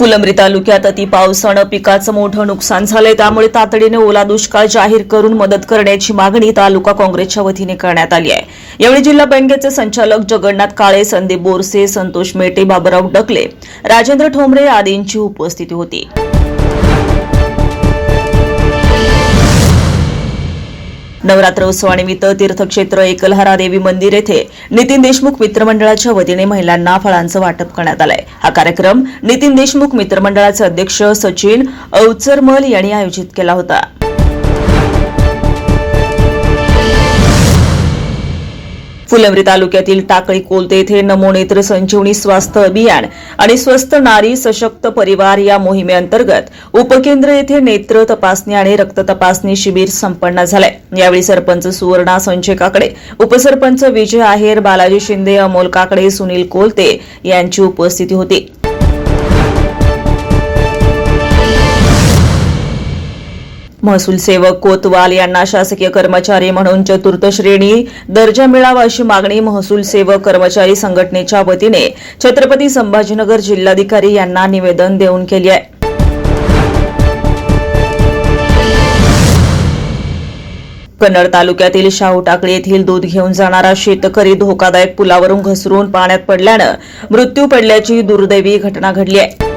फुलंब्री तालुक्यात अतिपावसानं पिकाचं मोठं नुकसान झालंय. त्यामुळे तातडीने ओला दुष्काळ जाहीर करून मदत करण्याची मागणी तालुका काँग्रेसच्या वतीने करण्यात आली आहे. यावेळी जिल्हा बँकेचे संचालक जगन्नाथ काळे संदीप बोरसे संतोष मेटे बाबुराव डकले राजेंद्र ठोंबरे आदींची उपस्थिती होती. नवरात्र उत्सवानिमित्त तीर्थक्षेत्र एकलहरा देवी मंदिर येथे नितीन देशमुख मित्रमंडळाच्या वतीने महिलांना फळांचं वाटप करण्यात आलंय. हा कार्यक्रम नितीन देशमुख मित्रमंडळाचे अध्यक्ष सचिन अवचरमल यांनी आयोजित केला होता. फुलंब्री तालुक्यातील टाकळी कोलते येथे नमोनेत्र संजीवनी स्वास्थ्य अभियान आणि स्वस्थ नारी सशक्त परिवार या मोहिमेअंतर्गत उपकेंद्र येथे नेत्र तपासणी आणि रक्त तपासणी शिबिर संपन्न झालंय. यावेळी सरपंच सुवर्णा संजय काकडे उपसरपंच विजय आहेर बालाजी शिंदे अमोल काकडे सुनील कोलते यांची उपस्थिती होती. महसूल सेवक कोतवाल यांना शासकीय कर्मचारी म्हणून चतुर्थ श्रेणी दर्जा मिळावा अशी मागणी महसूल सेवक कर्मचारी संघटनेच्या वतीने छत्रपती संभाजीनगर जिल्हाधिकारी यांना निवेदन देऊन केली आहे. कन्नड तालुक्यातील शाहू टाकळी येथील दूध घेऊन जाणारा शेतकरी धोकादायक पुलावरून घसरून पाण्यात पडल्यानं मृत्यू पडल्याची दुर्दैवी घटना घडली आहे.